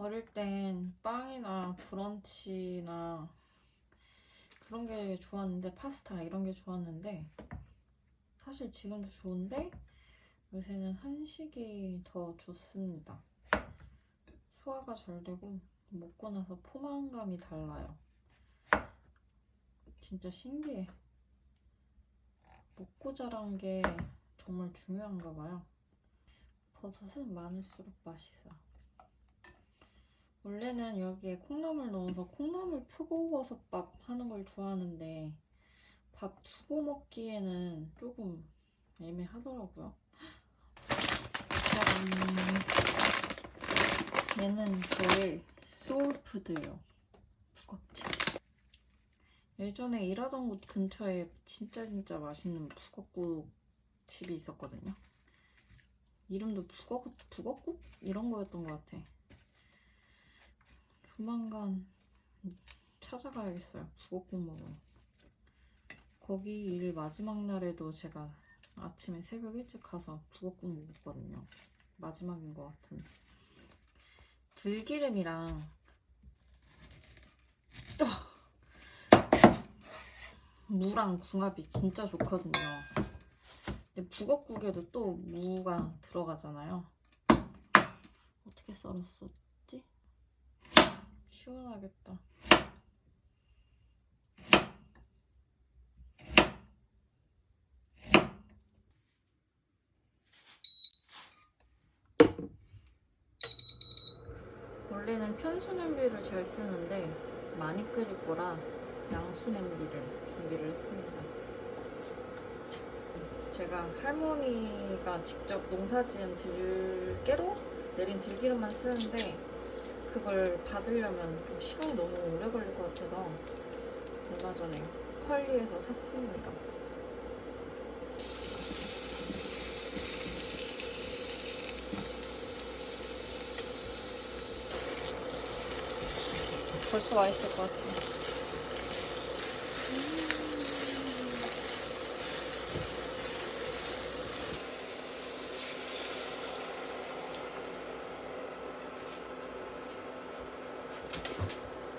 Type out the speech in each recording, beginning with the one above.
어릴 땐 빵이나 브런치나 그런 게 좋았는데 파스타 이런 게 좋았는데 사실 지금도 좋은데 요새는 한식이 더 좋습니다. 소화가 잘 되고 먹고 나서 포만감이 달라요. 진짜 신기해. 먹고 자란 게 정말 중요한가 봐요. 버섯은 많을수록 맛있어요. 원래는 여기에 콩나물 넣어서 콩나물 표고버섯밥 하는 걸 좋아하는데 밥 두고 먹기에는 조금 애매하더라고요. 짠. 얘는 저의 소울푸드예요. 북엇집. 예전에 일하던 곳 근처에 진짜 진짜 맛있는 북엇국 집이 있었거든요. 이름도 북엇, 북엇국? 이런 거였던 것 같아. 조만간 찾아가야겠어요. 북엇국 먹으러. 거기 일 마지막 날에도 제가 아침에 새벽 일찍 가서 북엇국 먹었거든요. 마지막인 것 같은데. 들기름이랑 무랑 궁합이 진짜 좋거든요. 근데 북엇국에도 또 무가 들어가잖아요. 어떻게 썰었었지? 시원하겠다. 원래는 편수 냄비를 잘 쓰는데 많이 끓일 거라 양수 냄비를 준비를 했습니다. 제가 할머니가 직접 농사지은 들깨로 내린 들기름만 쓰는데 그걸 받으려면 좀 시간이 너무 오래 걸릴 것 같아서 얼마 전에 컬리에서 샀습니다. 벌써 맛있을 것 같아요.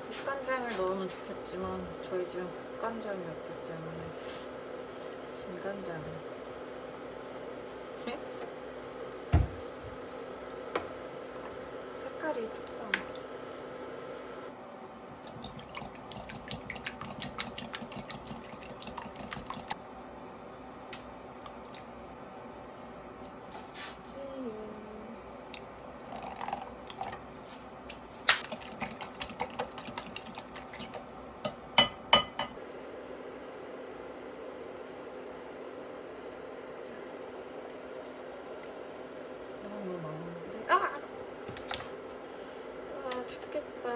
국 간장을 넣으면 좋겠지만 저희 집엔 국간장이 없기 때문에 진간장을 색깔이 조금 찌유 너무 많은데 아! 아 죽겠다.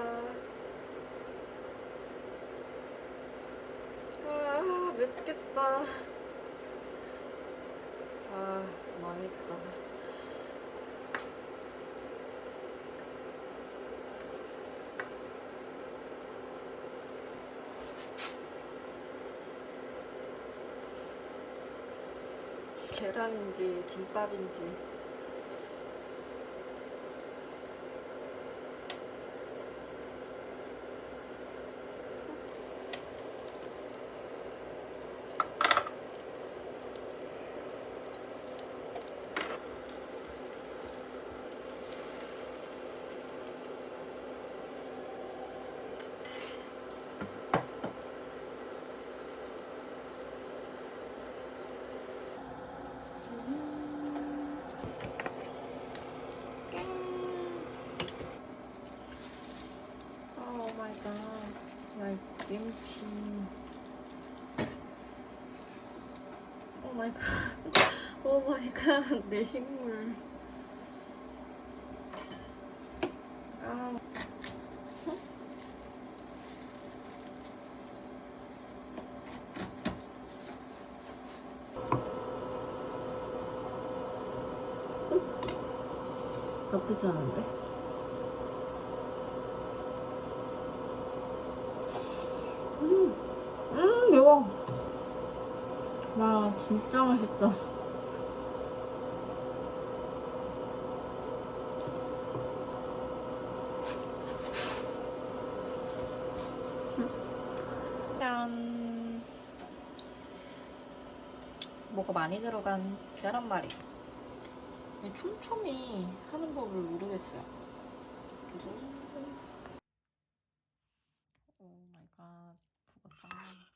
아 맵겠다. 아 망했다. 계란인지 김밥인지 kimchi. Oh my god, oh my god, 내 식물. 아. 나쁘지 않은데? 진짜 맛있다. 짠. 뭐가 많이 들어간 계란말이. 촘촘히 하는 법을 모르겠어요. 오 마이 갓. 부었다.